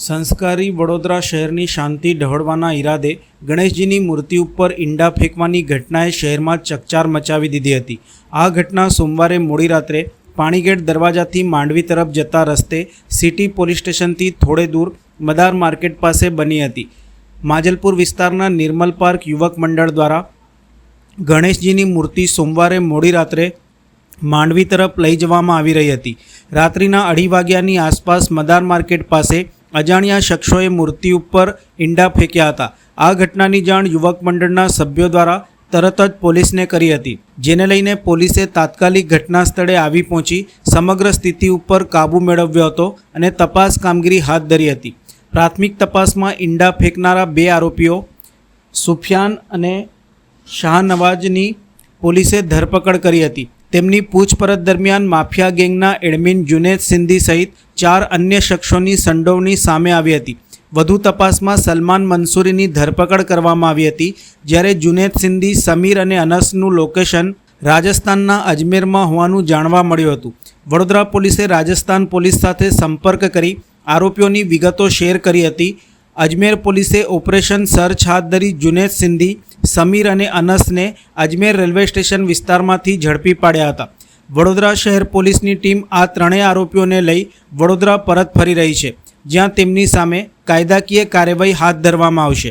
સંસ્કારી વડોદરા શહેરની શાંતિ ઢહળવાના ઈરાદે ગણેશજીની મૂર્તિ ઉપર ઈંડા ફેંકવાની ઘટનાએ શહેરમાં ચકચાર મચાવી દીધી હતી. આ ઘટના સોમવારે મોડી રાત્રે પાણીગેટ દરવાજાથી માંડવી તરફ જતા રસ્તે સિટી પોલીસ સ્ટેશનથી થોડે દૂર મદાર માર્કેટ પાસે બની હતી. માજલપુર વિસ્તારના નિર્મલ પાર્ક યુવક મંડળ દ્વારા ગણેશજીની મૂર્તિ સોમવારે મોડી રાત્રે માંડવી તરફ લઈ જવામાં આવી રહી હતી. રાત્રિના અઢી વાગ્યાની આસપાસ મદાર માર્કેટ પાસે અજાણ્યા શખ્સોએ મૂર્તિ ઉપર ઈંડા ફેંક્યા હતા. આ ઘટનાની જાણ યુવક મંડળના સભ્યો દ્વારા તરત જ પોલીસને કરી હતી, જેને લઈને પોલીસે તાત્કાલિક ઘટના સ્થળે આવી પહોંચી, સમગ્ર સ્થિતિ ઉપર કાબૂ મેળવ્યો હતો અને તપાસ કામગીરી હાથ ધરી હતી. પ્રાથમિક તપાસમાં ઈંડા ફેંકનારા બે આરોપીઓ, સુફિયાન અને શાહનવાજની પોલીસે ધરપકડ કરી હતી. તેમની પૂછપરછ દરમિયાન માફિયા ગેંગના એડમિન જુનેદ સિંધી સહિત ચાર અન્ય શખ્સોની સંડોવણી સામે આવી હતી. વધુ તપાસમાં સલમાન મંસૂરીની ધરપકડ કરવામાં આવી હતી, જ્યારે જુનેદ સિંધી, સમીર અને અનસનું લોકેશન રાજસ્થાનના અજમેરમાં હોવાનું જાણવા મળ્યું હતું. વડોદરા પોલીસે રાજસ્થાન પોલીસ સાથે સંપર્ક કરી આરોપીઓની વિગતો શેર કરી હતી. અજમેર પોલીસે ઓપરેશન સર્ચ હાથ ધરી જુનેદ સિંધી, સમીર અને અનસને અજમેર રેલવે સ્ટેશન વિસ્તારમાંથી ઝડપી પાડ્યા હતા. વડોદરા શહેર પોલીસની ટીમ આ ત્રણેય આરોપીઓને લઈ વડોદરા પરત ફરી રહી છે, જ્યાં તેમની સામે કાયદાકીય કાર્યવાહી હાથ ધરવામાં આવશે.